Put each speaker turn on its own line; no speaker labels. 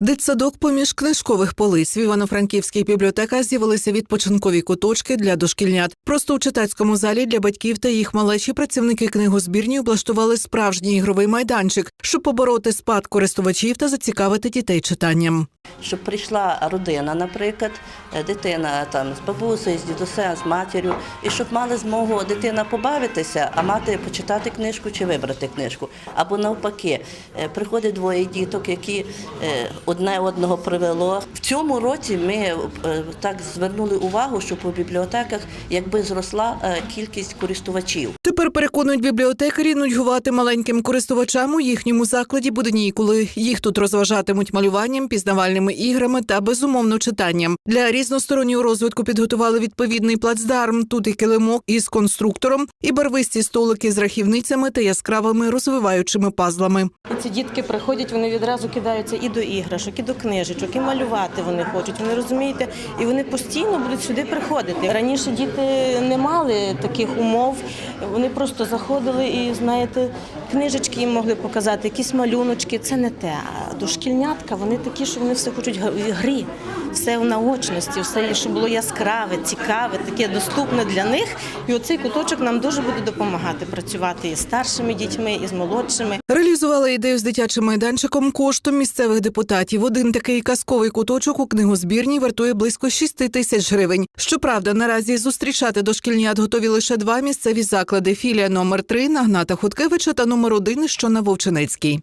Дитсадок поміж книжкових полиць в Івано-Франківській бібліотеках з'явилися відпочинкові куточки для дошкільнят. Просто у читацькому залі для батьків та їх малечі працівники книгозбірні облаштували справжній ігровий майданчик, щоб побороти спад користувачів та зацікавити дітей читанням.
щоб прийшла родина, наприклад, е, дитина там з бабусею, з дідусем, з матір'ю, і щоб мали змогу дитина побавитися, а мати почитати книжку чи вибрати книжку. Або навпаки, е, приходить двоє діток, які е, одне одного привело. В цьому році ми е, так звернули увагу, що по бібліотеках якби зросла е, кількість користувачів.
Тепер переконують бібліотекарі нудьгувати маленьким користувачам у їхньому закладі буде ніколи. Їх тут розважатимуть малюванням, пізнавальними іграми та безумовно читанням. Для різностороннього розвитку підготували відповідний плацдарм. Тут і килимок із конструктором, і барвисті столики з рахівницями та яскравими розвиваючими пазлами.
Ці дітки приходять, вони відразу кидаються і до іграшок, і до книжечок, і малювати вони хочуть. Вони розумієте, і вони постійно будуть сюди приходити. Раніше діти не мали таких умов. Вони просто заходили і знаєте, книжечки їм могли показати, якісь малюночки. Це не те. А дошкільнятка вони такі, що вони все хочуть в грі, все в наочності, все щоб було яскраве, цікаве, таке доступне для них. І оцей куточок нам дуже буде допомагати працювати і з старшими дітьми, і з молодшими.
Реалізували ідею з дитячим майданчиком коштом місцевих депутатів. Один такий казковий куточок у книгозбірні вартує близько 6 тисяч гривень. Щоправда, наразі зустрічати дошкільнят готові лише два місцеві заклади: філія номер 3 на Гната Хуткевича та номер 1, що на Вовчинецькій.